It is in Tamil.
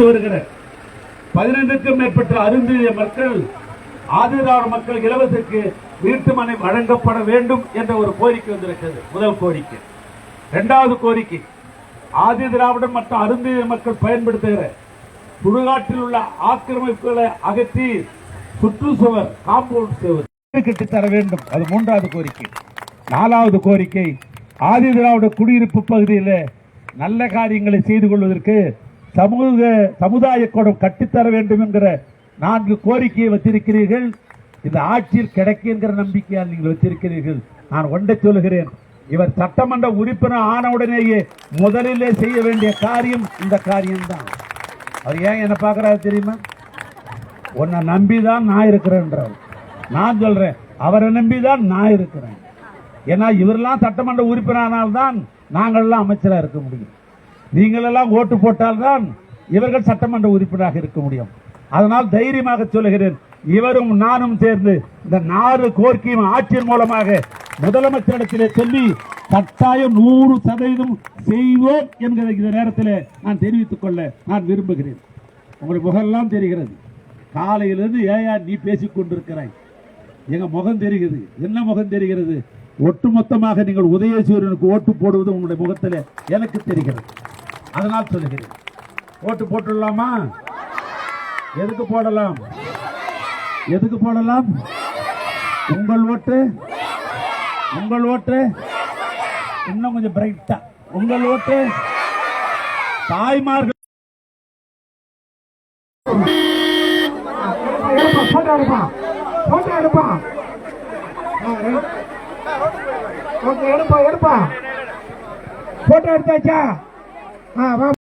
அடுத்து வருகிற பதினெண்டுக்கும் மேற்பட்ட அருந்திய மக்கள் ஆதிராட மக்கள் இலவசக்கு வீட்டு மனை வழங்கப்பட வேண்டும் என்ற ஒரு கோரிக்கை வந்திருக்கிறது. முதல் கோரிக்கை. இரண்டாவது கோரிக்கை ஆதி திராவிடம் மற்றும் அருந்திய மக்கள் பயன்படுத்துகிற சுடுகாட்டில் உள்ள ஆக்கிரமிப்புகளை அகற்றி சுற்றுச்சுவர் காம்பவுண்ட் சுவர் கட்டித் தர வேண்டும். அது மூன்றாவது கோரிக்கை. நாலாவது கோரிக்கை ஆதி திராவிட குடியிருப்பு பகுதியில் நல்ல காரியங்களை செய்து கொள்வதற்கு சமூக சமுதாய கூடம் கட்டித்தர வேண்டும் என்கிற நான்கு கோரிக்கையை வச்சிருக்கிறீர்கள். இந்த ஆட்சியில் கிடைக்குங்கிற நம்பிக்கையால் நீங்கள் வச்சிருக்கிறீர்கள். நான் ஒன்றை சொல்லுகிறேன். இவர் சட்டமன்ற உறுப்பினர் ஆனவுடனேயே முதலிலே செய்ய வேண்டிய காரியம் இந்த காரியம்தான். அவர் ஏன் என்ன பார்க்கறாரு தெரியுமா? உன்னை நம்பிதான் நான் இருக்கிறேன்றார் நான் சொல்றேன் அவரை நம்பிதான் நான் இருக்கிறேன். ஏன்னா இவரெல்லாம் சட்டமன்ற உறுப்பினரானால்தான் நாங்கள்லாம் அமைச்சராக இருக்க முடியும். நீங்களெல்லாம் ஓட்டு போட்டால்தான் இவர்கள் சட்டமன்ற உறுப்பினராக இருக்க முடியும். அதனால் தைரியமாக சொல்லுகிறேன் இவரும் நானும் சேர்ந்து இந்த நாலு கோரிக்கையும் ஆட்சியின் மூலமாக முதலமைச்சரிடத்திலே சொல்லி கட்டாயம் நூறு சதவீதம் செய்வோம் என்கிற இந்த நேரத்தில் நான் தெரிவித்துக் கொள்ள நான் விரும்புகிறேன். உங்களுக்கு முகம்லாம் தெரிகிறது. காலையிலிருந்து ஏயா நீ பேசிக் கொண்டிருக்கிறாய். எங்க முகம் தெரிகிறது. என்ன முகம் தெரிகிறது? ஒட்டுமொத்தமாக நீங்கள் உதயசூரியனுக்கு ஓட்டு போடுவது உங்களுடைய முகத்தில் எனக்கு தெரிகிறது. அதனால் சொல்லுகிறேன். ஓட்டு போட்டுடலாமா? எதுக்கு போடலாம்? எதுக்கு போடலாம்? உங்கள் ஓட்டு? உங்கள் ஓட்டு? இன்னும் கொஞ்சம் பிரைட்டா. உங்கள் ஓட்டு? தாய்மார்கள். போட்டோ எடுப்பா. போட்டோ எடுப்பா ஓகே எடுப்பா எடுப்பா. போட்டோ எடுத்தாச்சா? 啊爸